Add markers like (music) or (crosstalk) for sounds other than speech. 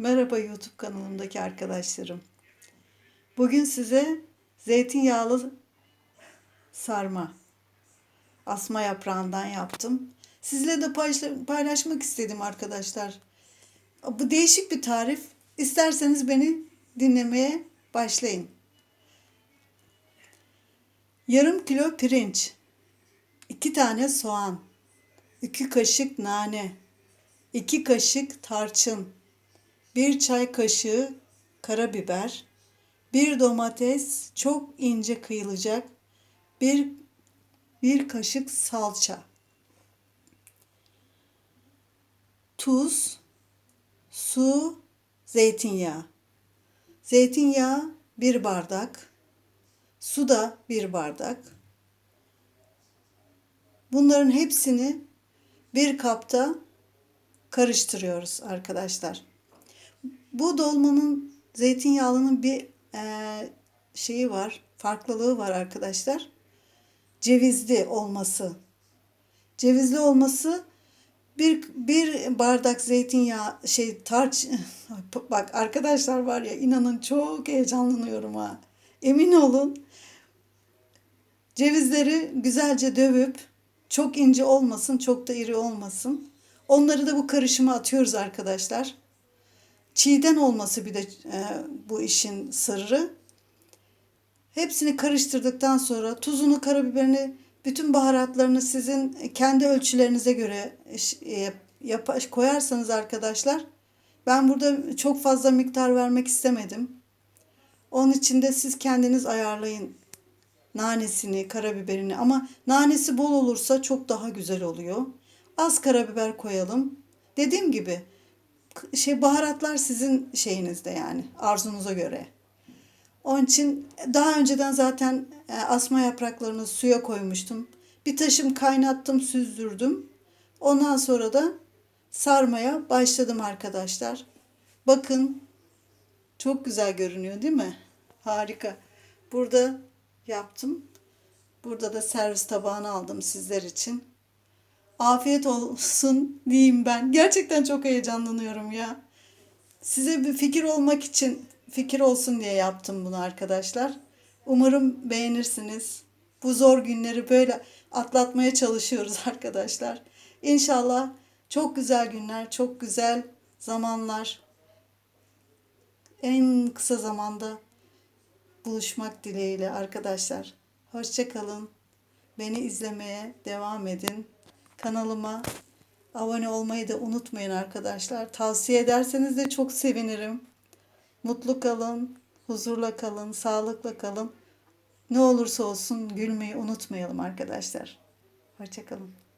Merhaba YouTube kanalımdaki arkadaşlarım. Bugün size zeytinyağlı sarma asma yaprağından yaptım. Sizle de paylaş- paylaşmak istedim arkadaşlar. Bu değişik bir tarif. İsterseniz beni dinlemeye başlayın. Yarım kilo pirinç, iki tane soğan, iki kaşık nane, iki kaşık tarçın, bir çay kaşığı karabiber, bir domates çok ince kıyılacak, bir, bir kaşık salça, tuz, su, zeytinyağı. Zeytinyağı bir bardak, su da bir bardak. Bunların hepsini bir kapta karıştırıyoruz arkadaşlar. Bu dolmanın zeytinyağlının bir e, şeyi var, farklılığı var arkadaşlar. Cevizli olması. Cevizli olması bir bir bardak zeytinyağı şey tarç (laughs) bak arkadaşlar var ya inanın çok heyecanlanıyorum ha. Emin olun. Cevizleri güzelce dövüp çok ince olmasın, çok da iri olmasın. Onları da bu karışıma atıyoruz arkadaşlar. Çiğden olması bir de e, bu işin sırrı. Hepsini karıştırdıktan sonra tuzunu, karabiberini, bütün baharatlarını sizin kendi ölçülerinize göre e, yap, koyarsanız arkadaşlar ben burada çok fazla miktar vermek istemedim. Onun için de siz kendiniz ayarlayın nanesini, karabiberini ama nanesi bol olursa çok daha güzel oluyor. Az karabiber koyalım. Dediğim gibi şey baharatlar sizin şeyinizde yani arzunuza göre. Onun için daha önceden zaten e, asma yapraklarını suya koymuştum. Bir taşım kaynattım, süzdürdüm. Ondan sonra da sarmaya başladım arkadaşlar. Bakın çok güzel görünüyor değil mi? Harika. Burada yaptım. Burada da servis tabağını aldım sizler için. Afiyet olsun diyeyim ben. Gerçekten çok heyecanlanıyorum ya. Size bir fikir olmak için, fikir olsun diye yaptım bunu arkadaşlar. Umarım beğenirsiniz. Bu zor günleri böyle atlatmaya çalışıyoruz (laughs) arkadaşlar. İnşallah çok güzel günler, çok güzel zamanlar. En kısa zamanda buluşmak dileğiyle arkadaşlar. Hoşçakalın. Beni izlemeye devam edin. Kanalıma abone olmayı da unutmayın arkadaşlar. Tavsiye ederseniz de çok sevinirim. Mutlu kalın, huzurla kalın, sağlıkla kalın. Ne olursa olsun gülmeyi unutmayalım arkadaşlar. Hoşçakalın.